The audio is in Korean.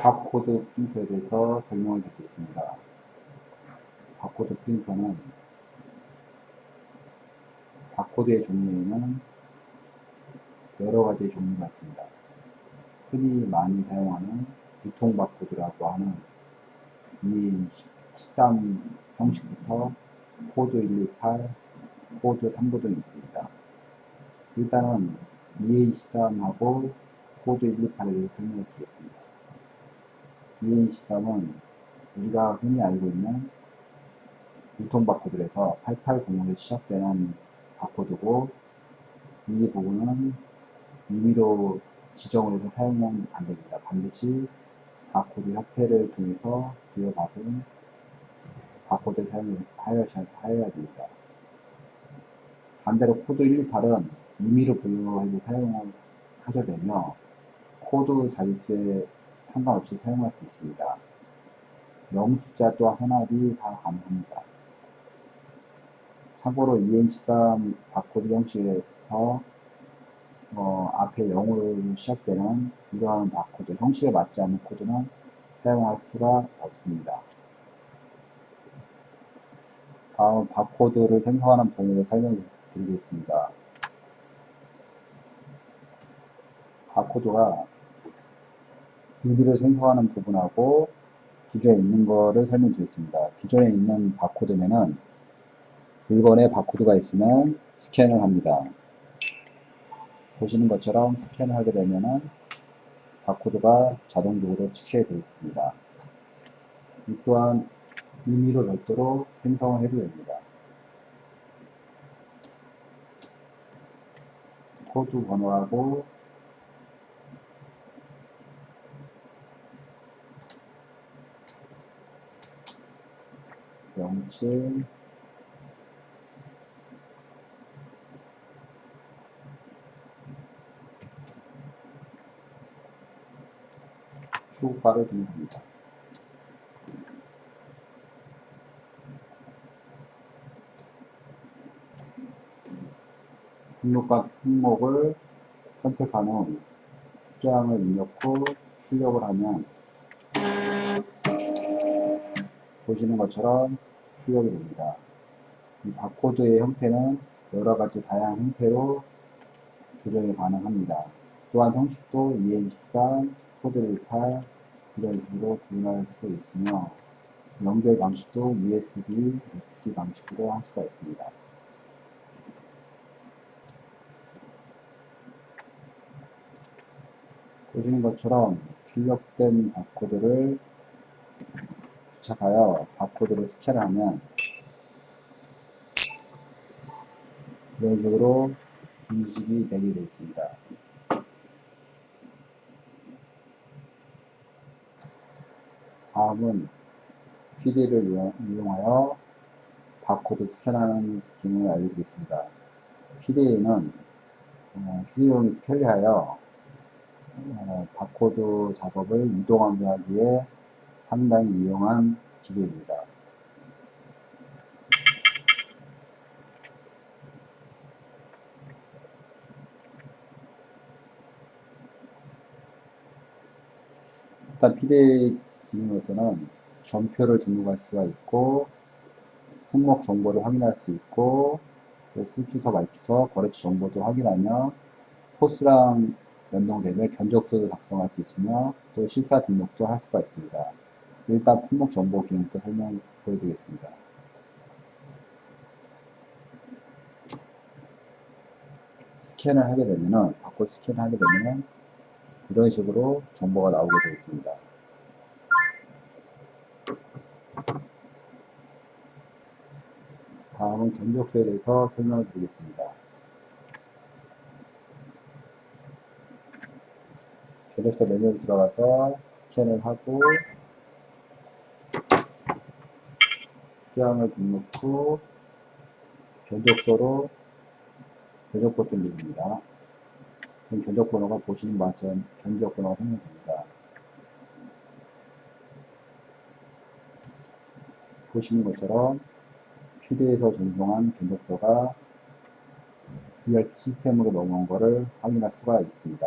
바코드 프린터에 대해서 설명을 드리겠습니다. 바코드 프린터는 바코드의 종류에는 여러 가지 종류가 있습니다. 흔히 많이 사용하는 유통 바코드라고 하는 이13 형식부터 코드 128, 코드 3부 등이 있습니다. 일단은 EA13하고 코드 128에 대해서 설명을 드리겠습니다. EA13은 우리가 흔히 알고 있는 유통 바코드에서 8800에서 시작되는 바코드고 이 부분은 임의로 지정을 해서 안 됩니다. 반드시 바코드 협회를 통해서 부여받은 바코드 사용을 하여야 됩니다. 반대로 코드 128은 임의로 부여해서 사용을 하셔야 되며 코드 자릿수에 상관없이 사용할 수 있습니다. 영 숫자 또한 하나비 다 가능합니다. 참고로 EN13 바코드 형식에서 어, 앞에 0으로 시작되는 이러한 바코드 형식에 맞지 않는 코드는 사용할 수가 없습니다. 다음 바코드를 생성하는 범위를 설명드리겠습니다. 바코드가 비비를 생성하는 부분하고 기존에 있는 거를 설명드리겠습니다. 기존에 있는 바코드면은 물건에 바코드가 있으면 스캔을 합니다. 보시는 것처럼 스캔을 하게 되면은 바코드가 자동적으로 찍히게 되어 있습니다. 이 또한 임의로 별도로 생성을 해도 됩니다. 코드 번호하고 영칠 추가를 등록합니다. 등록한 품목을 선택한 후 수량을 입력 후 출력을 하면 보시는 것처럼 출력이 됩니다. 이 바코드의 형태는 여러 가지 다양한 형태로 조정이 가능합니다. 또한 형식도 EN13, 코드 18 이런 식으로 구분할 수 있으며 연결 방식도 USB, FC 방식으로 할 수가 있습니다. 보시는 것처럼 출력된 바코드를 부착하여 바코드를 스캔하면 이런 식으로 인식이 되게 되어 있습니다. 다음은 PD를 이용하여 바코드 스캔하는 기능을 알려드리겠습니다. PD는 어, 수용이 편리하여 어, 바코드 작업을 이동하기에 상당히 이용한 기계입니다. 일단 PD 기능으로서는 전표를 등록할 수가 있고 품목 정보를 확인할 수 있고 수주서, 말주서, 거래처 정보도 확인하며 포스랑 연동되면 견적서도 작성할 수 있으며 또 실사 등록도 할 수가 있습니다. 일단 품목 정보 기능부터 설명 보여드리겠습니다. 스캔을 하게 되면은 바코드 스캔을 하게 되면 이런 식으로 정보가 나오게 되어 있습니다. 다음은 견적서에 대해서 설명을 드리겠습니다. 견적서 메뉴로 들어가서 스캔을 하고 수량을 등록 후 견적서로 견적 버튼 누릅니다. 그럼 견적 번호가 보시는 같이 견적 번호가 생성됩니다. 보시는 것처럼 PD에서 전송한 견적서가 ERP 시스템으로 넘어온 것을 확인할 수가 있습니다.